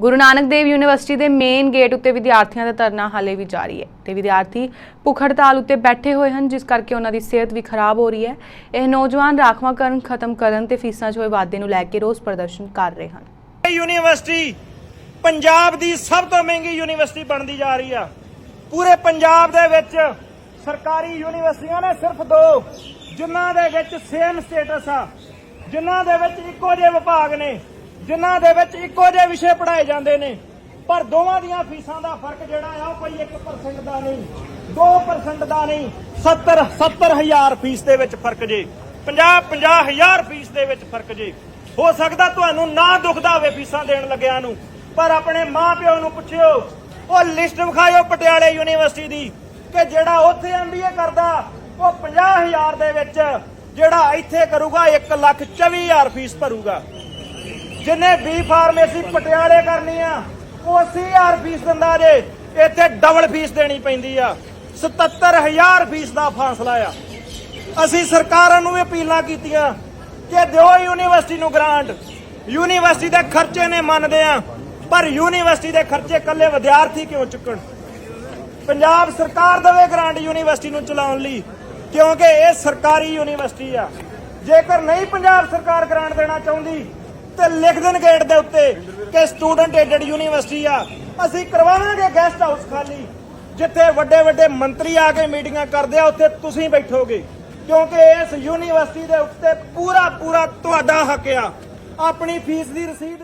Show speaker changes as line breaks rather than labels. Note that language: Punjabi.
ਗੁਰੂ ਨਾਨਕ ਦੇਵ ਯੂਨੀਵਰਸਿਟੀ ਦੇ ਮੇਨ ਗੇਟ ਉੱਤੇ ਵਿਦਿਆਰਥੀਆਂ ਦਾ ਧਰਨਾ ਹਾਲੇ ਵੀ ਜਾਰੀ ਹੈ ਤੇ ਵਿਦਿਆਰਥੀ ਭੁੱਖ ਹੜਤਾਲ ਉੱਤੇ ਬੈਠੇ ਹੋਏ ਹਨ, ਜਿਸ ਕਰਕੇ ਉਹਨਾਂ ਦੀ ਸਿਹਤ ਵੀ ਖਰਾਬ ਹੋ ਰਹੀ ਹੈ। ਇਹ ਨੌਜਵਾਨ ਰਾਖਵਾਂਕਰਨ ਖਤਮ ਕਰਨ ਤੇ ਫੀਸਾਂ 'ਚ ਹੋਏ ਵਾਧੇ ਨੂੰ ਲੈ ਕੇ ਰੋਸ ਪ੍ਰਦਰਸ਼ਨ ਕਰ ਰਹੇ ਹਨ।
ਯੂਨੀਵਰਸਿਟੀ ਪੰਜਾਬ ਦੀ ਸਭ ਤੋਂ ਮਹਿੰਗੀ ਯੂਨੀਵਰਸਿਟੀ ਬਣਦੀ ਜਾ ਰਹੀ ਆ। ਪੂਰੇ ਪੰਜਾਬ ਦੇ ਵਿੱਚ ਸਰਕਾਰੀ ਯੂਨੀਵਰਸਿਟੀਆਂ ਨੇ ਸਿਰਫ ਦੋ, ਜਿਨ੍ਹਾਂ ਦੇ ਵਿੱਚ ਸੇਮ ਸਟੇਟਸ ਆ। ਜਿਨ੍ਹਾਂ ਦੇ ਵਿੱਚ ਇੱਕੋ ਜਿਹੇ ਵਿਭਾਗ ਨੇ। ਜਿਨ੍ਹਾਂ ਦੇ ਵਿੱਚ ਇੱਕੋ ਜਿਹੇ ਵਿਸ਼ੇ ਪੜ੍ਹਾਏ ਜਾਂਦੇ ਨੇ, ਪਰ ਦੋਵਾਂ ਦੀਆਂ ਫੀਸਾਂ ਦਾ ਫ਼ਰਕ ਜਿਹੜਾ ਆ, ਉਹ ਕੋਈ 1% ਦਾ ਨਹੀਂ 2% ਦਾ ਨਹੀਂ 70 70000 ਫੀਸ ਦੇ ਵਿੱਚ ਫ਼ਰਕ ਜੇ 50 50000 ਫੀਸ ਦੇ ਵਿੱਚ ਫ਼ਰਕ ਜੇ। ਹੋ ਸਕਦਾ ਤੁਹਾਨੂੰ ਨਾ ਦੁਖਦਾ ਹੋਵੇ ਫੀਸਾਂ ਦੇਣ ਲੱਗਿਆਂ ਨੂੰ, ਪਰ ਆਪਣੇ ਮਾਪਿਓ ਨੂੰ ਪੁੱਛਿਓ, ਉਹ ਲਿਸਟ ਵਿਖਾਇਓ ਪਟਿਆਲੇ ਯੂਨੀਵਰਸਿਟੀ ਦੀ, ਕਿ ਜਿਹੜਾ ਉੱਥੇ ਐਮਬੀਏ ਕਰਦਾ, ਉਹ 50000 ਦੇ ਵਿੱਚ, ਜਿਹੜਾ ਇੱਥੇ ਕਰੂਗਾ 124000 ਫੀਸ ਭਰੂਗਾ। ਜਿਨੇ ਬੀ ਫਾਰਮੇਸੀ ਪਟਿਆਲੇ ਕਰਨੀ ਆ, ਉਹ 80000 ਫੀਸ ਦਿੰਦਾ ਜੇ। ਇੱਥੇ ਡਬਲ ਫੀਸ ਦੇਣੀ ਪੈਂਦੀ ਆ। 77000 ਫੀਸ ਦਾ ਫਾਸਲਾ ਆ। ਅਸੀਂ ਸਰਕਾਰਾਂ ਨੂੰ ਅਪੀਲਾਂ ਕੀਤੀਆਂ ਕਿ ਦਿਓ ਯੂਨੀਵਰਸਿਟੀ ਨੂੰ ਗ੍ਰਾਂਟ ਯੂਨੀਵਰਸਿਟੀ ਦੇ ਖਰਚੇ ਨੇ ਮੰਨਦੇ ਆ, ਪਰ ਯੂਨੀਵਰਸਿਟੀ ਦੇ ਖਰਚੇ ਕੱਲੇ ਵਿਦਿਆਰਥੀ ਕਿਉਂ ਚੁੱਕਣ? ਪੰਜਾਬ ਸਰਕਾਰ ਦੇਵੇ ਗ੍ਰਾਂਟ ਯੂਨੀਵਰਸਿਟੀ ਨੂੰ ਚਲਾਉਣ ਲਈ, ਕਿਉਂਕਿ ਇਹ ਸਰਕਾਰੀ ਯੂਨੀਵਰਸਿਟੀ ਆ। ਜੇਕਰ ਨਹੀਂ ਪੰਜਾਬ ਸਰਕਾਰ ਗ੍ਰਾਂਟ ਦੇਣਾ ਚਾਹੁੰਦੀ ਤੇ ਲਿਖ ਦੇਣ ਗੇਟ ਦੇ ਉੱਤੇ ਕਿ ਸਟੂਡੈਂਟ ਏਡਡ ਯੂਨੀਵਰਸਿਟੀ ਆ। ਅਸੀਂ ਕਰਵਾਵਾਂਗੇ ਗੈਸਟ ਹਾਊਸ ਖਾਲੀ। ਜਿੱਥੇ ਵੱਡੇ ਵੱਡੇ ਮੰਤਰੀ ਆ ਕੇ ਮੀਟਿੰਗਾਂ ਕਰਦੇ ਆ, ਉੱਥੇ ਤੁਸੀਂ ਬੈਠੋਗੇ। ਕਿਉਂਕਿ ਇਸ ਯੂਨੀਵਰਸਿਟੀ ਦੇ ਉੱਤੇ ਪੂਰਾ ਪੂਰਾ ਤੁਹਾਡਾ ਹੱਕ ਆ। ਆਪਣੀ ਫੀਸ ਦੀ ਰਸੀਦ